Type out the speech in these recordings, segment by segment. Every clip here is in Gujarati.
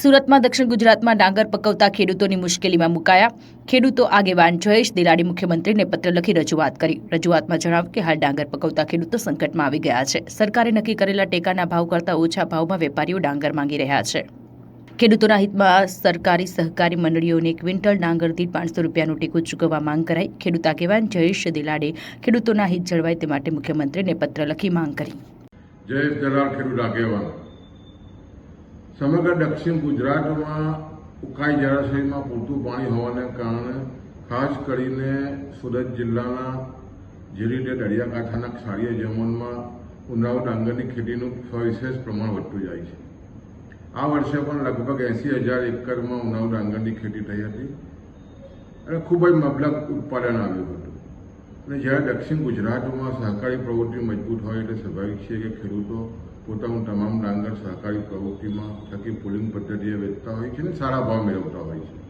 સુરતમાં દક્ષિણ ગુજરાતમાં ડાંગર પકવતા ખેડૂતોની મુશ્કેલીમાં મુકાયા. ખેડૂતો આગેવાન જયેશ દિલાડી મુખ્યમંત્રીને પત્ર લખી રજૂઆત કરી. રજૂઆતમાં જણાવ્યું કે હાલ ડાંગર પકવતા ખેડૂતો સંકટમાં આવી ગયા છે. સરકારે નક્કી કરેલા ટેકાના ભાવ કરતાં ઓછા ભાવમાં વેપારીઓ ડાંગર માંગી રહ્યા છે. ખેડૂતોના હિતમાં સરકારી સહકારી મંડળીઓને ક્વિન્ટલ ડાંગર દીઠ પાંચસો રૂપિયાનું ટેકો ચૂકવવા માંગ કરાઈ. ખેડૂત આગેવાન જયેશ દિલાડે ખેડૂતોના હિત જળવાય તે માટે મુખ્યમંત્રીને પત્ર લખી માંગ કરી. જયેશ દલાલ ખેડૂત આગેવાન. સમગ્ર દક્ષિણ ગુજરાતમાં ઉકાઈ જળાશયમાં પૂરતું પાણી હોવાને કારણે ખાસ કરીને સુરત જિલ્લાના જે રીતે દરિયાકાંઠાના ક્ષારીય જમીનમાં ઉનાવ ડાંગરની ખેતીનું સવિશેષ પ્રમાણ વધતું જાય છે. આ વર્ષે પણ લગભગ એંસી હજાર એકરમાં ઉનાવ ડાંગરની ખેતી થઈ હતી અને ખૂબ જ મબલક ઉત્પાદન આવ્યું હતું. અને જ્યારે દક્ષિણ ગુજરાતમાં સહકારી પ્રવૃત્તિ મજબૂત હોય એટલે સ્વાભાવિક છે કે ખેડૂતો પોતાનું તમામ ડાંગર સહકારી પ્રવૃત્તિમાં, થકી પુલિંગ પદ્ધતિએ વેચતા હોય છે અને સારા ભાવ મેળવતા હોય છે.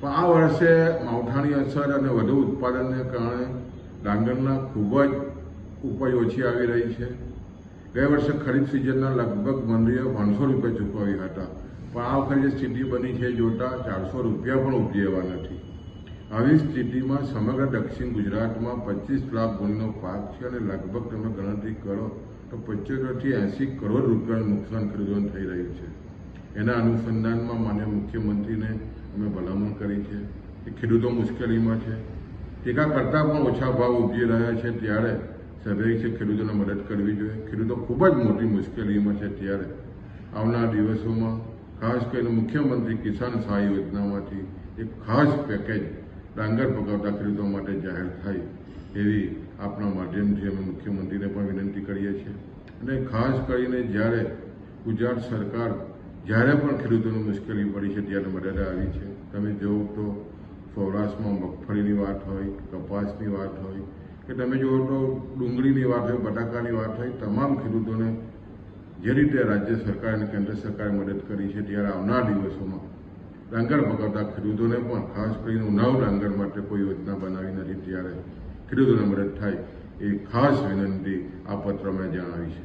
પણ આ વર્ષે માવઠાની અસર અને વધુ ઉત્પાદનને કારણે ડાંગરના ખૂબ જ ઉપજ ઓછી આવી રહી છે. ગયા વર્ષે ખરીફ સિઝનના લગભગ મંદીએ પાંચસો રૂપિયા ચૂકવ્યા હતા. પણ આ વખતે જે સ્થિતિ બની છે, જોતા ચારસો રૂપિયા પણ ઉપજી એવા નથી. આવી સ્થિતિમાં સમગ્ર દક્ષિણ ગુજરાતમાં પચીસ લાખ ગુણનો પાક છે અને લગભગ તમે ગણતરી કરો તો પંચોતેરથી એંસી કરોડ રૂપિયાનું નુકસાન ખરીદવાનું થઈ રહ્યું છે. એના અનુસંધાનમાં માન્ય મુખ્યમંત્રીને અમે ભલામણ કરી છે કે ખેડૂતો મુશ્કેલીમાં છે. ટેકા કરતાં પણ ઓછા ભાવ ઉપજી રહ્યા છે ત્યારે સ્વાભાવિક છે ખેડૂતોને મદદ કરવી જોઈએ. ખેડૂતો ખૂબ જ મોટી મુશ્કેલીમાં છે ત્યારે. આવનાર દિવસોમાં ખાસ કરીને મુખ્યમંત્રી કિસાન સહાય યોજનામાંથી એક ખાસ પેકેજ ડાંગર પકવતા ખેડૂતો માટે જાહેર એવી આપણા માધ્યમથી અમે મુખ્યમંત્રીને પણ વિનંતી કરીએ છીએ. અને ખાસ કરીને જ્યારે ગુજરાત સરકાર જ્યારે પણ ખેડૂતોને મુશ્કેલી પડી છે ત્યારે મદદ આવી છે. તમે જુઓ તો સૌરાષ્ટ્રમાં મગફળીની વાત હોય, કપાસની વાત હોય, કે તમે જુઓ તો ડુંગળીની વાત હોય, બટાકાની વાત હોય, તમામ ખેડૂતોને જે રીતે રાજ્ય સરકાર અને કેન્દ્ર સરકારે મદદ કરી છે ત્યારે આવનાર દિવસોમાં ડાંગર પકડતા ખેડૂતોને પણ ખાસ કરીને ઉનાવ ડાંગર માટે કોઈ યોજના બનાવી નથી ત્યારે ખેડૂતોને મદદ થાય એ ખાસ વિનંતી આ પત્રમાં જણાવી છે.